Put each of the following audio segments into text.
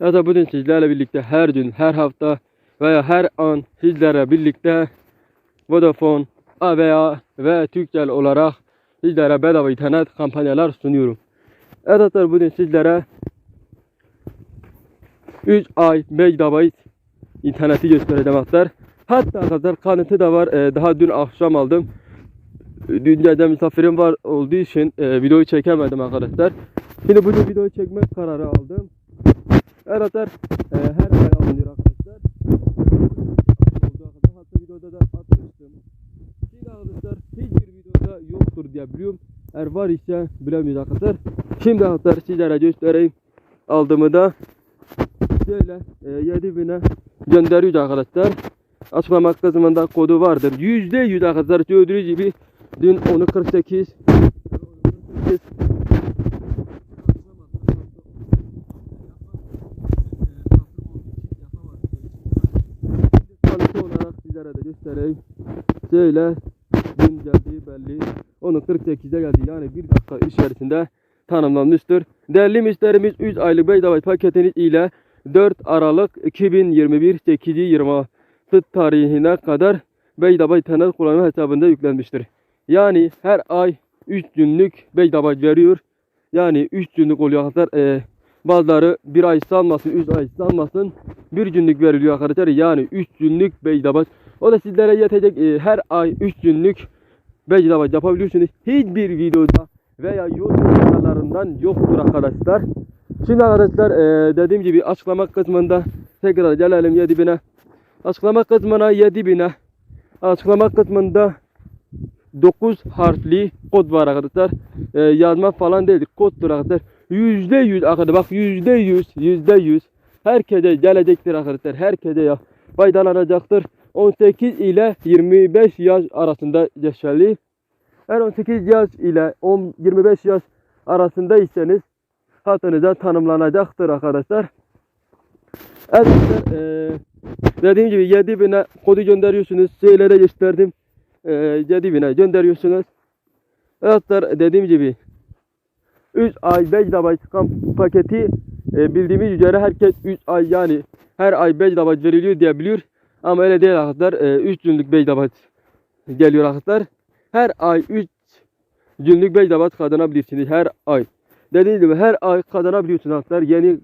Ya da bugün sizlerle birlikte her gün, her hafta veya her an sizlere birlikte Vodafone, A veya ve Türkcell olarak sizlere bedava internet kampanyalar sunuyorum. Evet bugün sizlere 3 ay megabayt interneti göstereceğim arkadaşlar. Hatta arkadaşlar kanıtı da var. Ee, daha dün akşam aldım. Dün gece misafirim var olduğu için e, videoyu çekemedim arkadaşlar. Şimdi bugün videoyu çekmek kararı aldım. Evet arkadaşlar e, her ay alınıyor arkadaşlar. Hatta videoda da atmıştım. Şimdi arkadaşlar hiçbir videoda yoktur diye biliyorum. Eğer var ise bilemiyoruz arkadaşlar. Şimdi arkadaşlar sizlere göstereyim. Aldığımı da şöyle e, 7000'e gönderiyoruz arkadaşlar. Açıklama kısmında kodu vardır. %100 arkadaşlar gördüğünüz gibi dün onu 48 48 Kalite olarak sizlere de göstereyim. Şöyle dün geldiği belli. Onun 48'e geldi. Yani bir dakika içerisinde tanımlanmıştır. Değerli müşterimiz 3 aylık bedava paketiniz ile 4 Aralık 2021 8.26 tarihine kadar bedava internet kullanma hesabında yüklenmiştir. Yani her ay 3 günlük bedava veriyor. Yani 3 günlük oluyor arkadaşlar. Ee, bazıları bir ay salmasın, 3 ay salmasın. Bir günlük veriliyor arkadaşlar. Yani 3 günlük bedava. O da sizlere yetecek. Ee, her ay 3 günlük bedava yapabiliyorsunuz. Hiçbir videoda veya YouTube kanallarından yoktur arkadaşlar. Şimdi arkadaşlar eee, dediğim gibi açıklama kısmında tekrar gelelim 7000'e. Açıklama kısmına 7000'e. Açıklama kısmında 9 harfli kod var arkadaşlar. Eee, yazma falan değil koddur arkadaşlar. %100 arkadaşlar bak %100 %100 herkese gelecektir arkadaşlar. Herkese ya faydalanacaktır. 18 ile 25 yaş arasında geçerli. Eğer 18 yaş ile 10 25 yaş arasındaysanız hattınıza tanımlanacaktır arkadaşlar. Arkadaşlar eee, dediğim gibi 7000'e kodu gönderiyorsunuz. Şeylere gösterdim. Eee 7000'e gönderiyorsunuz. Evet arkadaşlar dediğim gibi 3 ay 5 GB kamp paketi e, bildiğimiz üzere herkes 3 ay yani her ay 5 GB veriliyor diye biliyor. Ama öyle değil arkadaşlar. E, 3 günlük 5 GB geliyor arkadaşlar. Her ay 3 günlük 5 GB kazanabilirsiniz her ay. Dediğim gibi her ay kazanabiliyorsunuz arkadaşlar. Yeni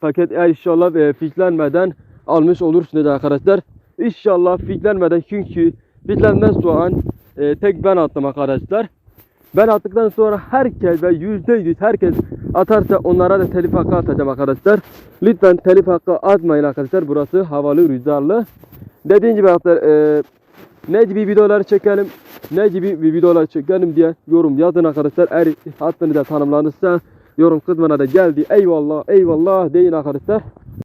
paket eğer inşallah e, fixlenmeden almış olursunuz arkadaşlar. İnşallah fixlenmeden çünkü fixlenmeden sonra e, tek ben attım arkadaşlar. Ben attıktan sonra herkes ve yüzde yüz herkes atarsa onlara da telif hakkı atacağım arkadaşlar. Lütfen telif hakkı atmayın arkadaşlar. Burası havalı rüzgarlı. Dediğim gibi arkadaşlar e, ne gibi videolar çekelim, ne gibi bir videolar çekelim diye yorum yazın arkadaşlar. Eğer hattınıza tanımlanırsa yorum kısmına da geldi. Eyvallah, eyvallah deyin arkadaşlar.